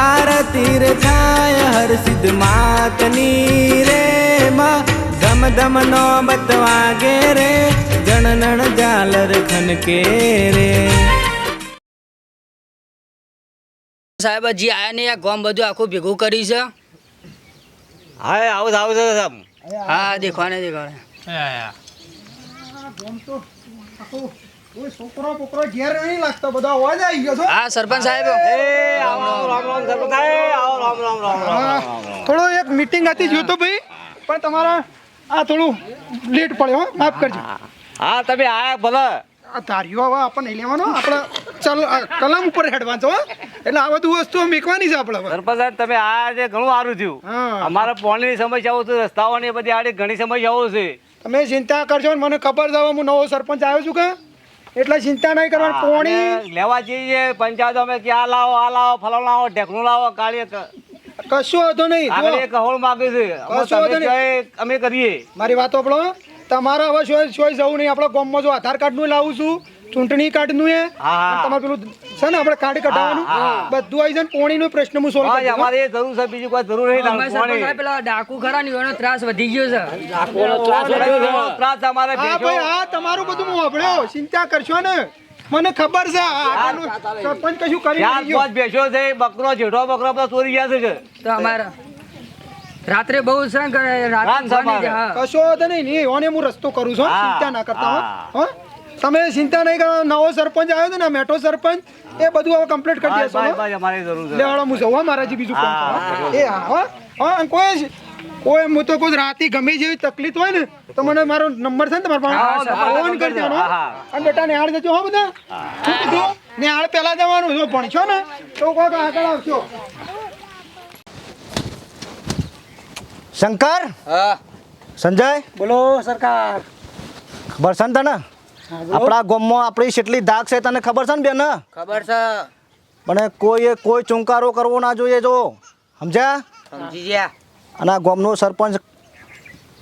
આરતી રે થાય હર સિદ્ધ માતની રે માં. ધમ ધમ નો બતવાગે રે જણનણ જાલર ખનકે રે. સાહેબ હજી આયા નહીં આ ગામ બધું આખું ભેગું કરી છે. હા આવું આવું છે સાહેબ હા દેખવાને દેખવાને છોકરો બોકરો ઘેર નહીં લાગતો બધો અવાજ આવી ગયો છો. હા સરપંચ સાહેબ. એ આવો રામ રામ સરપંચ સાહેબ. આવો રામ રામ રામ રામ થોડો એક મીટિંગ હતી જોતો ભાઈ. પણ તમારા આ થોડું લેટ પડ્યો હો. માફ કરજો. હા તમે આયા ભલે. આ ધાર્યો હવે આપણને નહીં લેવાનો. આપણે ચાલ કલમ ઉપર હેડવાનું છો હો. એટલે આ બધું વસ્તુઓ મેકવાની છે આપણે સરપંચ સાહેબ તમે આ જે ઘણું સારું થયું. હા. અમારે પાણીની સમસ્યાઓ છે રસ્તાઓની બધી આડી ઘણી સમસ્યાઓ છે. તમે ચિંતા કરશો મને ખબર છે હું નવો સરપંચ આવ્યો છું કે? એટલે ચિંતા નહીં કરવાની પોણી લેવા જઈએ પંચાયત અમે કે આ લાવો આ લાવો ફલો લાવો ઢેકણું લાવો કાળીએ કશું હતો નહીં આગળ એક હોળ માગે છે. કશો નહીં. અમે કરીએ. મારી વાત આપણો તમારા હવે સોય સોય જવું નહીં આપણે ગામમાં જો આધાર કાર્ડનું લાવું છું ચૂંટણી કાર્ડનું એ હા. તમારે પેલું છે ને આપણે કાર્ડ કઢાવવાનું. બધું આવી જાય પોણી પોણીનો પ્રશ્ન હું સોલ્વ કરી અમારે એ જરૂર છે બીજું કોઈ જરૂર નહીં. પેલા ડાકુ ખરા ને એનો ત્રાસ વધી ગયો છે. ત્રાસ અમારે હા ભાઈ હા તમારું બધું હું વાપર્યો. ચિંતા કરશો ને. મને ખબર છે આ સરપંચ કશું કરી ગયો. ભેંસો છે બકરો જેઠો બકરો બધા ચોરી ગયા છે. તો અમારે રાત્રે બહુ સંગ ને રાત્રે. કશો તો નહીં નહીં ઓને હું રસ્તો કરું છું ચિંતા ના કરતા હો. તમે ચિંતા નહીં કરો નવો સરપંચ આવ્યો છે ને મેટો સરપંચ એ બધું હવે કમ્પ્લીટ કરી દેશો અમારે જરૂર છે. લેવાડો હું જવા મારાજી બીજું કામ હા, એ હા હા. કોઈ કોઈ હું તો કોઈ રાતે ગમે જેવી તકલીફ હોય ને તો મને મારો નંબર છે ને તમારા પાસે? ફોન કરી દેવાનો અને બેટા નિહાળ જજો હો બધા. શું કીધું? નિહાળ પહેલા જવાનું જો ભણશો ને તો કોઈક આગળ આવશો. શંકર? હા. સંજય? બોલો સરકાર. ખબર છે ને તને? આપણા ગામમાં આપણી કેટલી દાગ છે તને ખબર છે ને બેન? ખબર છે. પણ કોઈએ કોઈ ચુંકારો કરવો ના જોઈએ જો. સમજ્યા? સમજી ગયા. અને ગામનો સરપંચ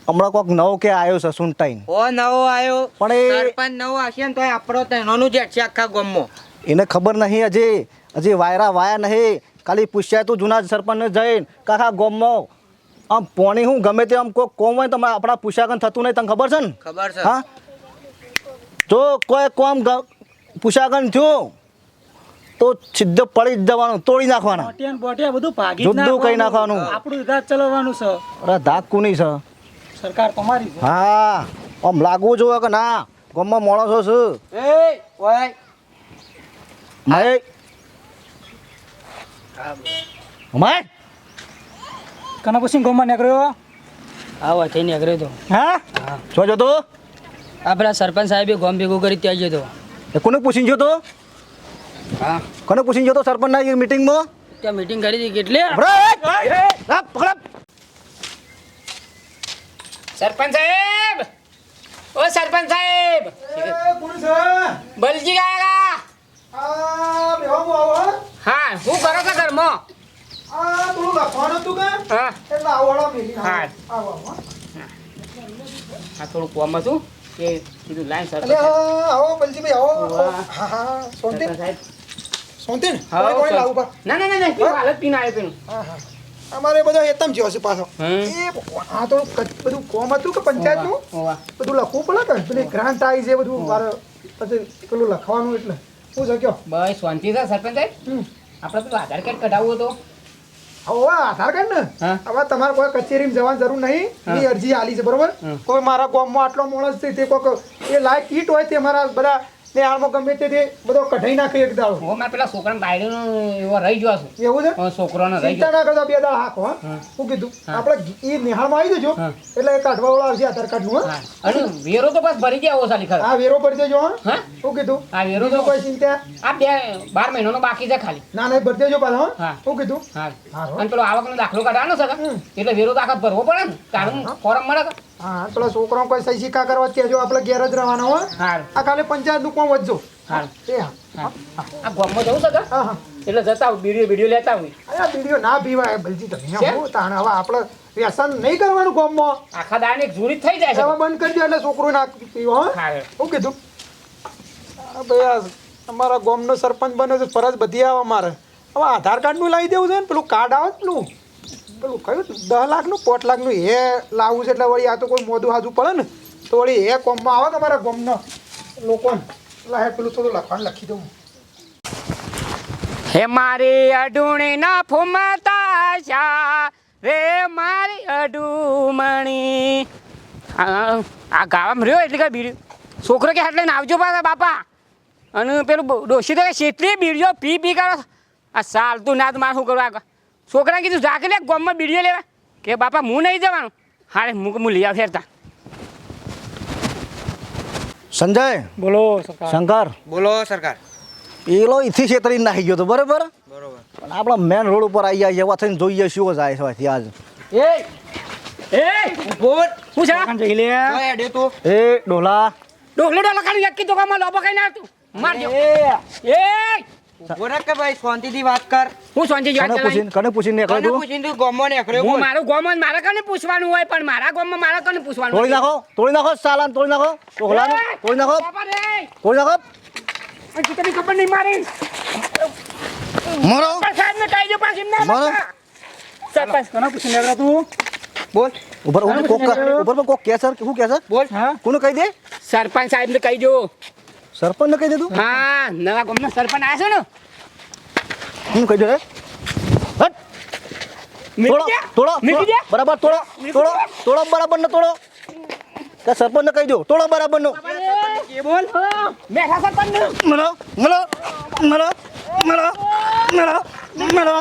હમણાં કોઈક નવો કે આવ્યો છે સુનટાઈન ઓ નવો આવ્યો. પણ એ સરપંચ નવો હશે ને તો આપણો તેનોનું જ છે આખા ગામમાં. એને ખબર નહીં હજી. હજી વાયરા વાયા નહીં. ખાલી પૂછ્યા તું જૂના સરપંચને જઈને કાકા ગામમાં આમ પોણી હું ગમે તે આમ કોઈ કોમ હોય તો આપણા પૂછાકન થતું નહીં તને ખબર છે ને? ખબર છે. હા? જો કોઈ કોમ પૂછાકન થયું તો સીધો પડી જ જવાનું તોડી નાખવાના. બોટિયા બોટિયા બધું ભાગી જુદ્દું કઈ નાખવાનું. આપણું રાજ ચલાવવાનું છે. અરે ધાક કુની છે? સરકાર તમારી હા આમ લાગવું જોઈએ કે ના? ગામમાં માણસો છે. એ ઓય. માય. માય. કના પછી ગોમાં નીકળ્યો? આવો થઈ નીકળ્યો તો. હા. જો જો તો. આ પેલા સરપંચ સાહેબે ગોમ ભેગું કરી ત્યાં જતો તો. એ કોને પૂછીને જતો તો? હા. કોને પૂછીને ગયો તો સરપંચના મીટિંગમાં ત્યાં મીટિંગ કરી હતી કેટલી સરપંચ સાહેબ! ઓ સરપંચ સાહેબ! બલજી ગયા હું આવો હો. કરો છો ઘરમાં? આ થોડું લખવાનું હતું કે? હા. હા. થોડું કોમ હતું. કે કીધું લાઈન અલે સરપંચ આવો બલજીભાઈ આવો. હા હા સોનતી સરપંચ ને હા, પાણી પાણી લાવું પા. ના ના ના ના હાલત પીને આવ્યો પીનું હા હા. અમારે બધો હેતમ જ્યો છે પાછો. એ આ તો બધું કોમ હતું કે પંચાયતનું બધું લખવું પડે કે? પેલી ગ્રાન્ટ આવી છે બધું મારે પછી પેલું લખવાનું એટલે. હું કયો? બસ શાંતિ છે સરપંચ સાહેબ? આપણે પેલું આધાર કાર્ડ કઢાવવું હતો. હવે આધાર કાર્ડ ને? હવે તમારે કોઈ કચેરીમાં જવાની જરૂર નહીં. એની અરજી આલી છે બરોબર? કોઈ મારા ગામમાં આટલો માણસ છે તે કોઈક એ લાયક કીટ હોય તે મારા બધા ને આમાં ગમે તે બધો કઢાઈ નાખે એક દાડો. હું મારા પેલા છોકરાને બાયડીનો એવો રહી ગયો છું એવું છે? હા, છોકરાનો રહી ચિંતા ના કરતા બે દાડા હાકો હા. શું કીધું આપણે એ નિહાળમાં આવી જજો. એટલે એ કાઢવા વાળો આવશે આધાર કાર્ડનું હા. અને વેરો તો બસ ભરી ગયા ઓછા લીખા હા વેરો ભરી દેજો હા. હા? શું કીધું આ વેરો તો કોઈ ચિંતા? આ બે બાર મહિનાનો બાકી છે ખાલી. ના ના ભરી દેજો પાછો હા. હા. શું કીધું હા. અને પેલો આવકનો દાખલો કાઢવાનો છે? એટલે વેરો તો આખા ભરવો પડે ને. તારું ફોરમ મળે? હા પેલા છોકરો કોઈ સહી સિક્કા કરવા કહેજો આપણે ઘેર જ રહેવાનો હોય આ ખાલી પંચાયતનું કોણ વધજો હા હા. હા. આ ગામમાં જવું છે કાં? હા હા. એટલે જતા આવું બીડીઓ બીડીઓ લેતા આવું અરે બીડીઓ ના પીવાય બલજી તમે? હું તાણ હવે આપણે વ્યસન નહીં કરવાનું ગામમાં. આખા દાડે એક જૂરી થઈ જાય હવે બંધ કરી દો એટલે છોકરો ના પીવો હા. હા કીધું ભાઈ આ અમારા ગામનો સરપંચ બન્યો છે ફરજ બધી આવે મારે હવે આધાર કાર્ડનું લાવી દેવું છે ને પેલું કાર્ડ આવે પેલું. પેલું કયું? દસ લાખનું પોટ લાખનું હે લાવવું છે એટલે વળી આ તો કોઈ મોઢું હાજુ પડે ને, તો વળી એ કોમમાં આવે તમારા ગોમના લોકોને? એટલે હે પેલું થોડું લખવાનું લખી દઉં. હે મારી અઢુણી ના ફૂમતા શા? રે મારી અઢુમણી આ ગાવામાં રહ્યો એટલે કઈ બીડ્યું? છોકરો કે એટલે આવજો પાછા બાપા. અને પેલું ડોશી તો કે શેટલી બીડ્યો, પી પી કરો. આ સાલતું ના તો મારે શું કરવા છોકરા કીધું જા કે લે ગોમમાં બીડીઓ લેવા. કે બાપા હું નહીં જવાનું. હારે હું હું લઈ આવ ફેરતા. સંજય? બોલો શંકર? બોલો સરકાર. પેલો ઇથી છેતરી નાખી ગયો તો બરાબર? બરોબર. પણ આપણા મેન રોડ ઉપર આવી જાય એવા થઈને જોઈએ શું જાય છે આજ. એ એ બોલ શું છે? જઈ લે. અડે તું. એ ડોલા. ડોલે ડોલા કાઢી યક્કી તો કામાં લોબો કઈ ના આવતું. માર એ. એ કે શાંતિથી વાત કર. હું સોંજી કને જવા પૂછીને કને પૂછીને નીકળે તું? પૂછીને તું ગોમો ને એકડે હું મારું ગોમન મારા કને પૂછવાનું હોય? પણ મારા ગોમમાં મારા કને પૂછવાનું તોડી નાખો તોડી નાખો સાલાન તોડી નાખો. ડોલાને તોડી નાખો. તોડી નાખો. આ ચીકણી ખબર નહીં મારી? મારો? પણ સાહેબને કહી દો પાછી એમને મારો. સરપંચ કના પૂછી નીકળ્યો તું? બોલ. ઉપર ઉપર કોક ઉપર કોક કે સર શું કે સર બોલ. હા? કોને કહી દે? સરપંચ સાહેબને કહી દો. સરપંચ કહી દીધું? હા નવા ગામનો સરપંચ આવ્યો છે ને. હું કહી દે હટ. તોડો. તોડો. બરાબર તોડો તોડો તોડો બરાબર ને તોડો કે સરપંચ ને કહી દો તોડો બરાબર નો. એ બોલ. બેઠા સરપંચ ને. મળો મળો મળો મળો મળો મળો.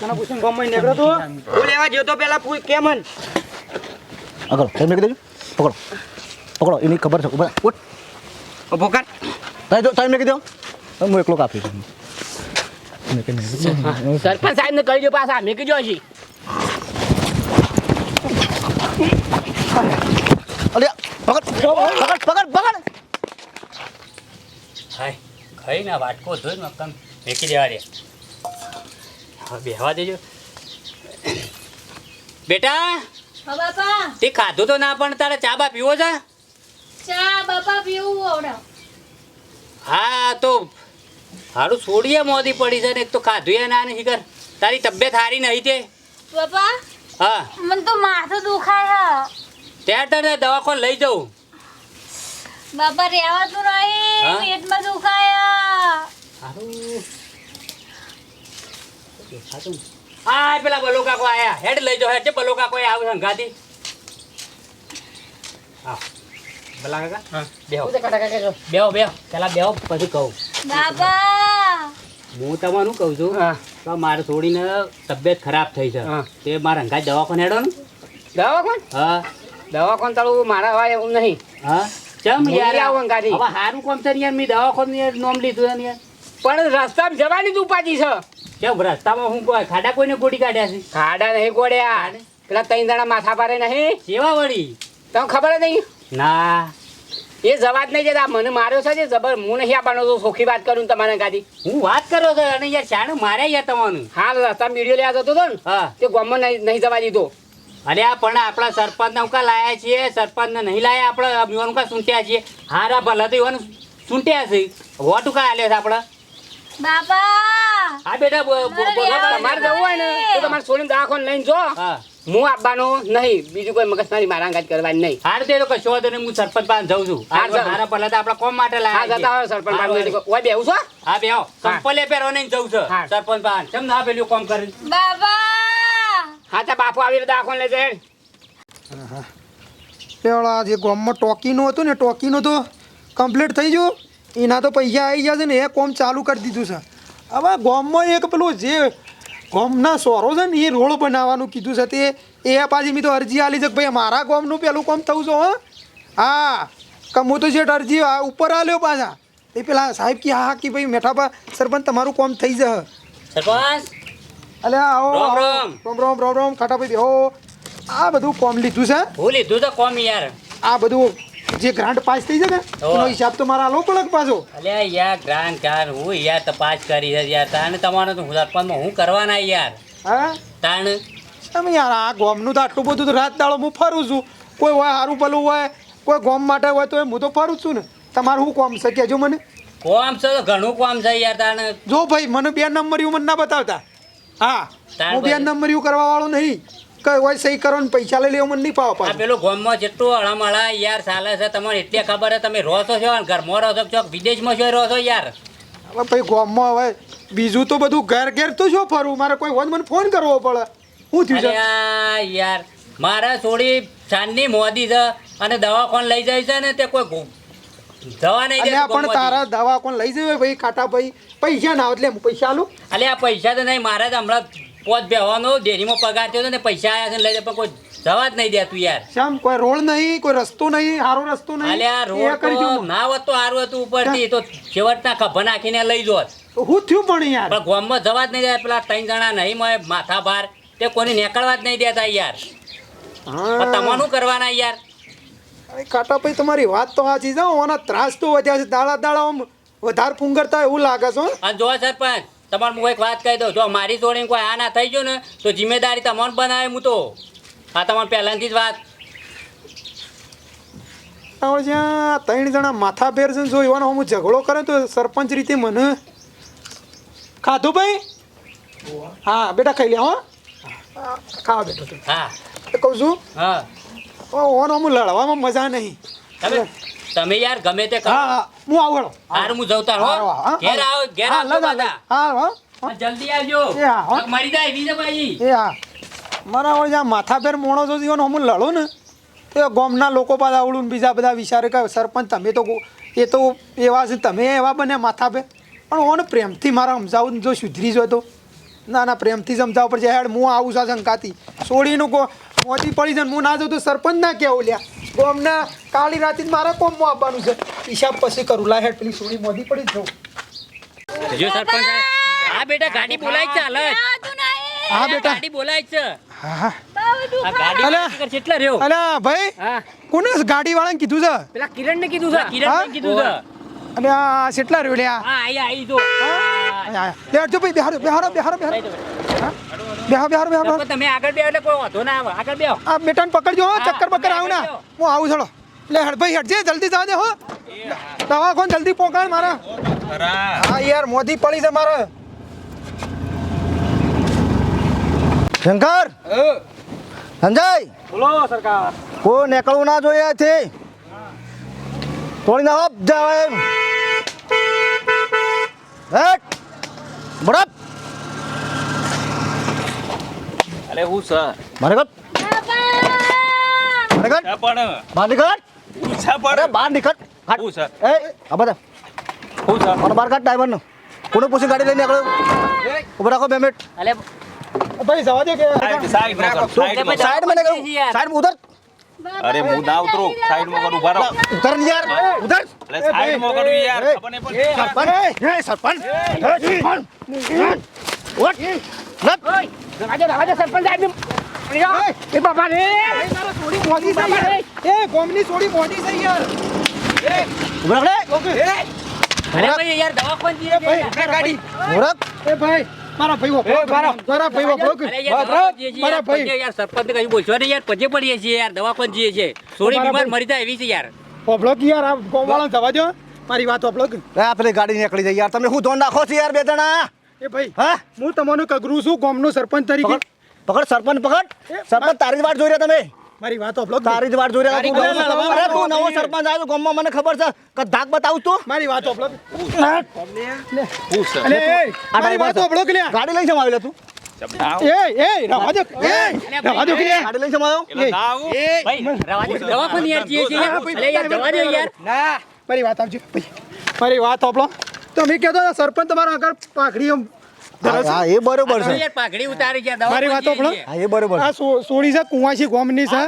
કના પૂછીને ગામમાં નીકળ્યો તું? હું લેવા જો તો પેલા પૂછ કે મન આગળ ટાઈમ નાખી દેજો. પકડો. પકડો એની ખબર છે ઊભા ઉઠ. ઊભો કર. ટાઈમ દો ટાઈમ નાખી દો હું એકલો કાપી દઉં. સરપંચ સાહેબ ને સાહેબને કહી દો પાછા મેં કીધો હજી. અરે પકડ પકડ પકડ પકડ હાય ખાઈને આ વાટકો ધોઈને મકાન મેકી દેવા દે. હવે બેહવા દેજો. બેટા હા બાપા. તે ખાધું તો ના પણ તારે ચા બા પીવો છે? ચા બાપા પીવું આવડે હા તો હારું છોડીએ મોદી પડી છે ને એક તો ખાધું એ ના નહીં કર તારી તબિયત સારી નહીં તે? બાપા હા. મને તો માથું દુખાય છે. ત્યાં તને દવાખાને લઈ જવું બાપા રહેવાતું નહીં. હા? પેટમાં દુખાય હારું. દેખાતું. આ પેલા બલો કાકો આયા. હેડ લઈ જાઓ હેડ. છે બલો કાકો. આવ્યું સંગાતી હા બલા કાકા બેહો બેહો બેહો. પેલા બેહો પછી કહું. બાબા! હું તમારું કહું છું હા. તો મારે થોડીને તબિયત ખરાબ થઈ છે. હા. તે મારા અંગાજ દવાખાને હેડો ને. દવાખાન? હા. દવાખાન તારું મારા હોય એવું નહીં. હા. ચમ હું યાર. આવું. હવે હારું કોમ છે ને યાર? મેં દવાખાને નોમ લીધું યાર. પણ રસ્તામાં જવાની તું પાછી છે. કેમ રસ્તામાં હું કોઈ ખાડા કોઈને ગોડી કાઢ્યા છે? ખાડા નહીં ગોડ્યા પેલા ત્રણ જણા માથા પારે નહીં. કેવા વળી? તમને ખબર જ નહીં? ના. એ જવા જ નહીં જતા મને માર્યો છે જબર. હું નહીં આપવાનો તો સોખી વાત કરું તમારે ગાડી. હું વાત કરો છો? અને યાર શાણે માર્યા યાર તમારું. હા રસ્તામાં વીડિયો લેવા જતો હતો ને હા. તે ગામમાં નહીં નહીં જવા દીધો. અરે આ પણ આપણા સરપંચ ઉકા લાયા છીએ. સરપંચ ને નહીં લાયા આપણે યુવાન ઉકા સૂંટ્યા છીએ. હારા ભલા તો યુવાન સૂંટ્યા છે. વોટ ઉકા આલ્યો છે આપણે? બાપા હા બેટા બો- બો- મારે બોલો રહેવાનું તમારે જવું હોય ને તો તમારે છોડીને દવાખાને લઈને જો. હું. આપવાનો નહીં. બીજું કોઈ મગજમારી મારા અંગાજ કરવાની નહીં. હાર તે તો કશો વાંધો નહીં હું સરપંચ પાસે જઉં છું. હા, હારા તો આપણા કોમ માટે હા લાયા જતા હોય. સરપંચ પાસે. ઓય બેહું છો? હા બે સંપલે પહેરો નહીં જવું છે. સરપંચ પાસે. કેમ ના પેલું કોમ કરી? બાપા હા તો બાપુ આવી દવાખાને લઈ જાય. પેલા જે ગામમાં ટોકીનું હતું ને ટોકીનું તો કમ્પ્લીટ થઈ ગયું. એના તો પૈસા આવી ગયા છે ને એ કોમ ચાલુ કરી દીધું છે. હવે ગોમમાં એક પેલું જે ગોમના સોરો છે ને એ રોડ બનાવવાનું કીધું છે તે એ પાછી મેં તો અરજી આલી છે કે ભાઈ મારા ગોમનું પેલું કોમ થવું છે હો. હા કે હું તો જે અરજી ઉપર આલ્યો પાછા. એ પેલા સાહેબ કે હા કે ભાઈ મેઠાપા સરપંચ તમારું કોમ થઈ જશે. સરપંચ! અલે આવો રોમ રોમ. રોમ રોમ રામ બેહો. આ બધું કોમ લીધું છે. હું લીધું તો કોમ યાર. આ બધું જે ગ્રાન્ટ પાસ થઈ છે ને એનો હિસાબ તો મારા લોકો લગ પાછો. અલે યાર ગ્રાન્ટ ગાર હું યાર તપાસ કરી છે યાર. તાણે તમારે તો સરપંચમાં હું કરવાના યાર? હા? તાણ? તમે યાર આ ગોમનું તો આટલું બધું તો રાત દાડો હું ફરું છું. કોઈ હોય સારું પેલું હોય કોઈ ગોમ માટે હોય તો એ હું તો ફરું છું ને. તમારું શું કોમ છે? કહેજો મને. કોમ છે તો ઘણું કોમ છે યાર તાણ. જો ભાઈ મને બે નંબર યુ મને ના બતાવતા. હા હું બે નંબર યુ કરવા વાળો નહીં. કઈ હોય સહી કરો ને પૈસા લઈ લેવો મને નહીં પાવા આ પાછું. પેલું ગામમાં જેટલું હળમળા યાર ચાલે છે તમને એટલે ખબર છે તમે રહો છો છો અને ઘરમાં રહો છો કે ચોક વિદેશમાં છો રહો છો યાર. હવે ભાઈ ગામમાં હવે બીજું તો બધું ઘેર ઘેર તો શું ફરવું મારે કોઈ હોય તો મને ફોન કરવો પડે. શું થયું છે? અલ્યા યાર મારા છોડી સાંજની મોદી છે અને દવાખાન લઈ જાય છે ને તે કોઈ ગો- દવા નહીં અલ્યા દેતું પણ તારા દવા કોણ લઈ જવે ભાઈ કાટા ભાઈ. પૈસા ના આવે એટલે હું પૈસા આલું. અલ્યા આ પૈસા તો નહીં મારા જ હમણાં પોત બેહવાનો ડેરીમાં પગાર થયો ને પૈસા આવ્યા છે લઈ જાય પણ કોઈ જવા જ નહીં દેતું યાર. શામ કોઈ રોડ નહીં કોઈ રસ્તો નહીં સારો રસ્તો નહીં? અલે આ રોડ તો ના હોત તો સારું હતું ઉપરથી તો છેવટના ખભા નાખીને લઈ જોત. હું થયું પણ યાર? પણ ગામમાં જવા જ નહીં દે પેલા ત્રણ જણા નહીં મળે માથા ભાર. તે કોઈને નીકળવા જ નહીં દેતા યાર. હા. તમારું કરવાના યાર. કાટા ભાઈ તમારી વાત તો સાચી છે ઓના ત્રાસ તો વધ્યા છે. દાડા દાડા આમ વધારે ફૂંગરતા એવું લાગે છે જો સરપંચ તમારે હું એક વાત કહી દઉં જો મારી જોડે કોઈ આ ના થઈ ગયું ને તો જિમ્મેદારી તમને બનાવે હું તો આ તમારે પહેલાંથી જ વાત હવે જ્યાં ત્રણ જણા માથા ફેર છે જો એવાનો હું ઝઘડો કરે તો સરપંચ રીતે મને ખાધું ભાઈ હા બેટા ખાઈ લે હો ખાવા બેઠો હા કહું છું હા ઓનો હું લડવામાં મજા નહીં તમે યાર ગમે તે કરો. હા હા. હું આવું હાર હું જવતા હો. ઘેર આવો ઘેર આવજો લગા, હા હા. જલ્દી આવજો. મરી જાય વિજયભાઈ એ હા. મારા હવે જ્યાં માથા ફેર મોણો જો જીવન હું લડો ને તે ગામના લોકો પાસે આવડું બીજા બધા વિચારે કે સરપંચ તમે તો એ તો એવા છે તમે એવા બન્યા માથા પેર પણ ઓને પ્રેમથી મારા સમજાવું જો સુધરી જો તો. ના ના પ્રેમથી સમજાવ પડશે. હેડ હું આવું છું શંકાતી છોડીનું કહો મોતી પડી છે હું ના જાઉં તો સરપંચ ના કહેવું લ્યા. ગામના કાળી રાતે મારા કોમમાં આવવાનું છે? હિસાબ પછી કરું. લા હેડ પેલી સોડી મોદી પડી જ જો સરપંચ આ બેટા ગાડી બોલાય છે નહીં. હા બેટા ગાડી બોલાય છે. હા હા. બહુ આ ગાડી અલા. ખરેખર કેટલા રહ્યો. ભાઈ હા. કોને કીધું છે? પેલા કિરણ ને કીધું છે કિરણ હા? કીધું છે. અને આ કેટલા રહ્યું લ્યા આઈ જો ભાઈ બેહારો બેહારો બેહારો બેહારો બેહો બેહારો બેહારો તમે આગળ બેહો એટલે કોઈ વાંધો ના આવે. આગળ બેહો. આ બેટાને પકડજો ચક્કર બક્કર આવું ના. હું આવું છોડો લે હડ ભાઈ હટજે જલ્દી જા દે હો. દવાખાન જલ્દી પોકાણ મારા. હા યાર મોદી પડી છે મારે. શંકર? સંજય? બોલો સરકાર. કોઈ નીકળવું ના જોઈએ અહીંથી થોડી ના હપ જાવ એમ. હેટ. બરાબર અરે હું સર મારે ઘર મારે ઘર પણ બહાર નીકળ અરે બહાર નીકળ. હું. સર એ આ બધા. હું સર મને બહાર કાઢ ડ્રાઈવરનું કોને પૂછી ગાડી લઈને આગળ? ઊભો રાખો બે મિનિટ અલે. ભાઈ જવા દે કે સાઈડમાં સાઈડ મને સાઈડ ઉધર અરે હું ના ઉતરું સાઈડમાં કર ઊભા રહો. ઉતર ને યાર. ઉધર અરે સાઈડમાં કરું યાર એ, ખબર પડતી. સરપંચ. એ. સરપંચ. એ, સરપંચ. ઓટ લપ. રાજા રાજા સરપંચ સાહેબ એ. બાબા રે. મોદી છે યાર. એ ગોમની થોડી મોડી છે યાર. ઊભા રાખ ઓકે અરે ભાઈ યાર દવા કોણ દીએ ભાઈ. ગાડી. ઊભા એ ભાઈ. મારા ભાઈ મારા મારા ભાઈ વપરો અરે યાર દવાખાન જઈએ છીએ મારા ભાઈ. યાર સરપંચ કઈ બોલશો ને યાર પજે પડીએ છીએ યાર દવાખાન જઈએ છીએ. સોરી બીમાર મરી જાય એવી છે યાર વપરો કે યાર આ ગોમવાળા જવા દો મારી વાત વપરો કે લે, આ પેલી ગાડી નીકળી જાય યાર. તમે શું ધોન નાખો છો યાર બે જણા? એ ભાઈ હા? હું તમને કગરું છું ગામનો સરપંચ તરીકે. પકડ સરપંચ પકડ. સરપંચ તારી જ વાટ જોઈ રહ્યા તમે. મારી વાતો બ્લોક તારી જ વાટ જોઈ રહ્યા તું અરે તું નવો સરપંચ આવ્યો ગામમાં મને ખબર છે કે ધાક બતાવું તું? મારી વાત બ્લોક લે. પૂછ લે એ, આ મારી વાતો બ્લોક લે? ગાડી લઈને જમા લે તું મારી વાત આપજો ફરી મારી વાત આપણો તો કહેતો કેતો સરપંચ તમારો આગળ પાઘડી. હા એ બરોબર છે. યાર પાઘડી ઉતારી છે મારી વાતો. હા એ બરોબર. આ સોળી છે? કુંવાસી ગોમની છે?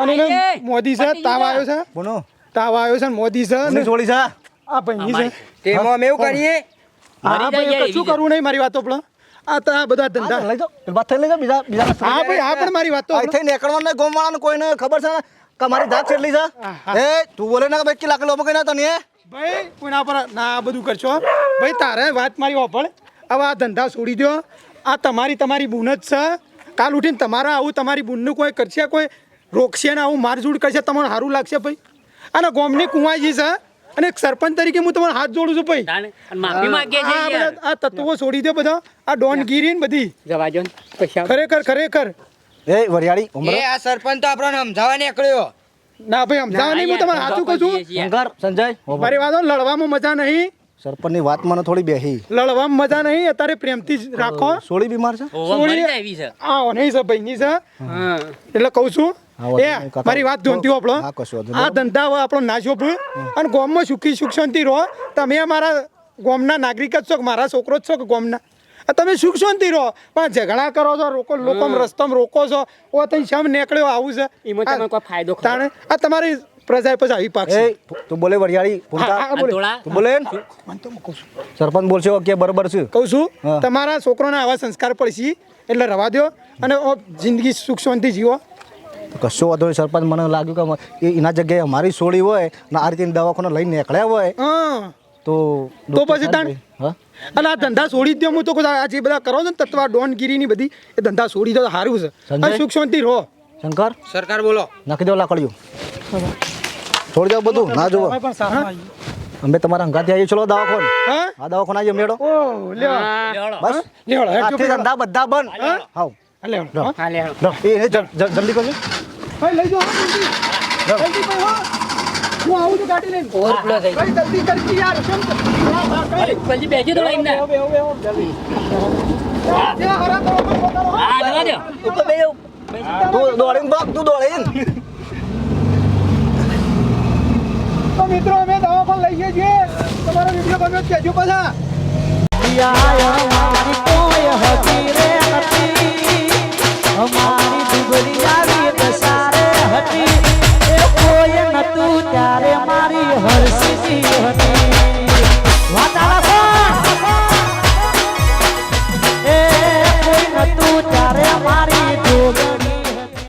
અને મોદી છે? તાવ આવ્યો છે? બોનો તાવ આવ્યો છે ને મોદી છે? કોની ને છોડી છે? આ ભાઈની છે. તેમાં અમે એવું કરીએ. હા ભાઈ કશું કરવું નહીં મારી વાતો પણ આ તો આ બધા ધંધા. લઈ જાઓ. વાત થઈ લઈ જાઓ. બીજા બીજા હા ભાઈ હા પણ મારી વાતો અહીંથી નીકળવાનું નહીં ગામવાળાને કોઈને ખબર છે ને? કે મારી ધાક કેટલી છે? એ તું બોલે ને ભાઈ કેટલા કિલો કઈ ના તને? ભાઈ કોઈના પર ના આ બધું કરશો ભાઈ તારે વાત મારી વાપર. હવે આ ધંધા છોડી દો આ તમારી તમારી બૂન જ છે. કાલ ઉઠીને તમારા આવું તમારી બૂનનું કોઈ કરશે કોઈ રોકશે ને આવું મારઝૂડ કરશે તમને સારું લાગશે ભાઈ. અને ગોમની કુંવાજી છે અને એક સરપંચ તરીકે હું તમારો હાથ જોડું છું ભાઈ. આ બધા- તત્વો છોડી દો બધા. આ ડોનગીરી ને બધી. જવા જો ને, પૈસા. ખરેખર ખરેખર. એ વરિયાળી ઉમર. એ આ સરપંચ તો આપણને સમજાવવા નીકળ્યો. ના ભાઈ સમજાવવા નહીં હું તમારે હાથું કહું છું? સંજય. મારી વાતો લડવામાં મજા નહીં. સરપંચની વાત મને થોડી બેહી. લડવા મજા નહીં અત્યારે પ્રેમથી જ રાખો. સોળી બીમાર છે? સોળી આવી છે. આ નહીં છે ભાઈની છે. એટલે કહું છું એ મારી વાત ધોનતી આપણો. હા, કશો વાંધો નહીં. આ ધંધા આપણો ના શોભ અને ગામમાં સુખી સુખ શાંતિ રહો. તમે અમારા ગામના નાગરિક જ છો મારા છોકરો જ છો કે ગામના? તમે સુખ શાંતિ રહો. પણ ઝઘડા કરો છો રોકો લોકો રસ્તામાં રોકો છો. ઓ તઈ શમ નીકળ્યો આવું છે. એમાં તમને કોઈ ફાયદો આ તમારી પ્રજા પછી આવી પાક એ તું બોલે વરિયાળી બોલે. તું સરપંચ બોલશે કે બરોબર છે. કહું છું. તમારા છોકરોને આવા સંસ્કાર પડશે એટલે રવા દો અને ઓ જિંદગી સુખ શાંતિ જીવો. કશો વાંધો નહીં સરપંચ મને લાગ્યું કે એના જગ્યાએ અમારી સોળી હોય ને આ રીતે દવાખાને લઈને નીકળ્યા હોય હા. તો તો પછી તાણ હા? અને આ ધંધા છોડી દો હું તો આ જે બધા કરો છો ને તત્વા ડોનગીરીની બધી એ ધંધા છોડી દો તો સારું છે. સુખ શાંતિ રહો. શંકર? સરકાર બોલો. નાખી દો લાકડીઓ. છોડી જાવ બધું. ના જુઓ. અમે તમારા અંગાથી આવીએ ચલો દવાખોન? આ દવાખોન આવીએ મેળો. બસ ધંધા બધા બંધ. હાવ જલ્દી કરજો. લઈ જાઓ. જલ્દી. હો. આવું છું ગાડી લઈને. જલ્દી યાર. કેમ. પછી બેસી દો હરા જવા તું દોડીને ભાગ તું દોડીને. તો મિત્રો અમે દવા પણ લઈએ છીએ તમારો વીડિયો ગમ્યો કહેજો પાછા અમારી દસારે હતી એ કોઈ નતું ત્યારે મારી હરસી